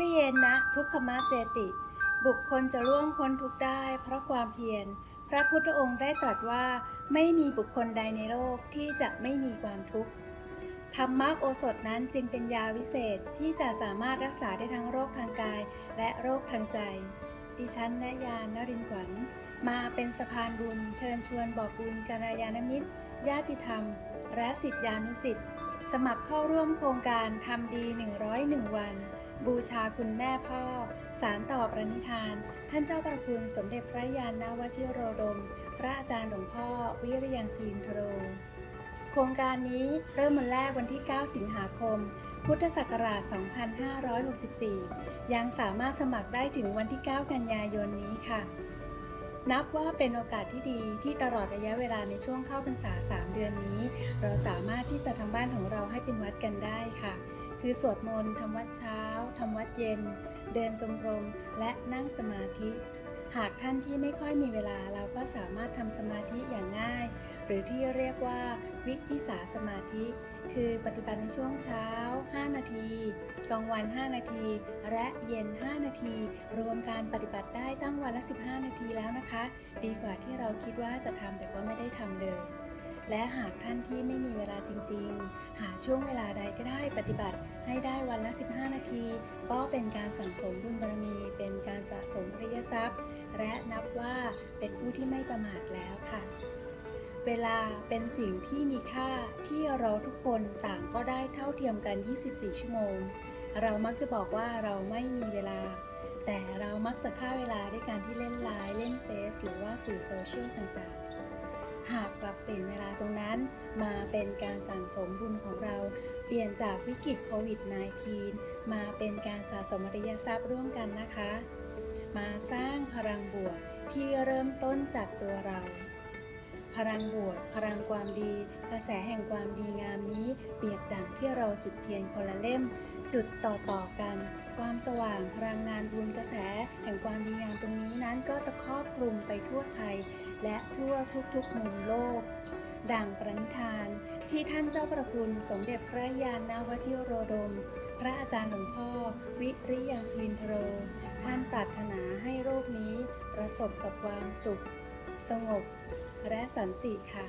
ริเยนะทุกขมะเจติ บุคคลจะร่วงพ้นทุกได้ เพราะความเพียร พระพุทธองค์ได้ตรัสว่าไม่มีบุคคลใดในโลกที่จะไม่มีความทุกข์ธรรมะโอสถนั้นจึงเป็นยาวิเศษที่จะสามารถรักษาได้ทั้งโรคทางกาย และโรคทางใจ ดิฉันและยานนรินขวัญ มาเป็นสะพานบุญ เชิญชวนบอกบุญกัลยาณมิตร ญาติธรรม และสิทธิานุสิทธิ์ สมัครเข้าร่วมโครงการทำดี 101 วัน บูชาคุณแม่พ่อ สารต่อประนิธาน ท่านเจ้าประคุณสมเด็จพระยานนาวชิโรดม พระอาจารย์หลวงพ่อ วิริยังชีนทโร โครงการนี้เริ่มวันแรกวันที่ 9 สิงหาคม พุทธศักราช 2564 ยังสามารถสมัครได้ถึงวันที่ 9 กันยายนนี้ค่ะ นับว่าเป็นโอกาสที่ดีที่ตลอดระยะเวลาในช่วงเข้าพรรษา 3 เดือนนี้ เราสามารถที่จะทำบ้านของเราให้เป็นวัดกันได้ค่ะ คือสวดมนต์ทำวัดเช้าทำวัดเย็น เดินจงกรมและนั่งสมาธิ หากท่านที่ไม่ค่อยมีเวลาเราก็สามารถทำสมาธิอย่างง่าย หรือที่เรียกว่าวิธิสาสมาธิ คือปฏิบัติในช่วงเช้า 5 นาที กลางวัน 5 นาที และเย็น 5 นาที รวมการปฏิบัติได้ตั้งวันละ 15 นาทีแล้วนะคะ ดีกว่าที่เราคิดว่าจะทำแต่ก็ไม่ได้ทำเลย และหากท่านที่ไม่มีเวลาจริง ๆ หาช่วงเวลาใดก็ได้ปฏิบัติให้ได้วันละ 15 นาที ก็เป็นการสั่งสมบุญบารมี เป็นการสะสมอริยทรัพย์ และนับว่าเป็นผู้ที่ไม่ประมาทแล้วค่ะเวลาเป็นสิ่งที่มีค่าที่เราทุกคนต่างก็ได้เท่าเทียมกัน 24 ชั่วโมง เรามักจะบอกว่าเราไม่มีเวลา แต่เรามักจะฆ่าเวลาด้วยการที่เล่นไลน์เล่นเฟซหรือว่าสื่อโซเชียลต่างๆ หากปรับเปลี่ยนเวลาตรงนั้น มาเป็นการสั่งสมบุญของเรา เปลี่ยนจากวิกฤตโควิด -19 มาเป็นการสะสมอริยทรัพย์ร่วมกันนะคะ มาสร้างพลังบวกที่เริ่มต้นจากตัวเรา ลังบวกพลังความดี กระแสแห่งความดีงามนี้ เปรียบดังที่เราจุดเทียนคนละเล่ม จุดต่อต่อกัน ความสว่างพลังงานบุญกระแสแห่งความดีงามตรงนี้นั้นก็จะครอบคลุมไปทั่วไทย และทั่วทุกๆมุมโลกดังประนิธาน ที่ท่านเจ้าประคุณสมเด็จพระยานนาวชิโรดม พระอาจารย์หลวงพ่อ วิริยังศินทโร ท่านปรารถนาให้โลกนี้ประสบกับความสุข สงบ และสันติค่ะ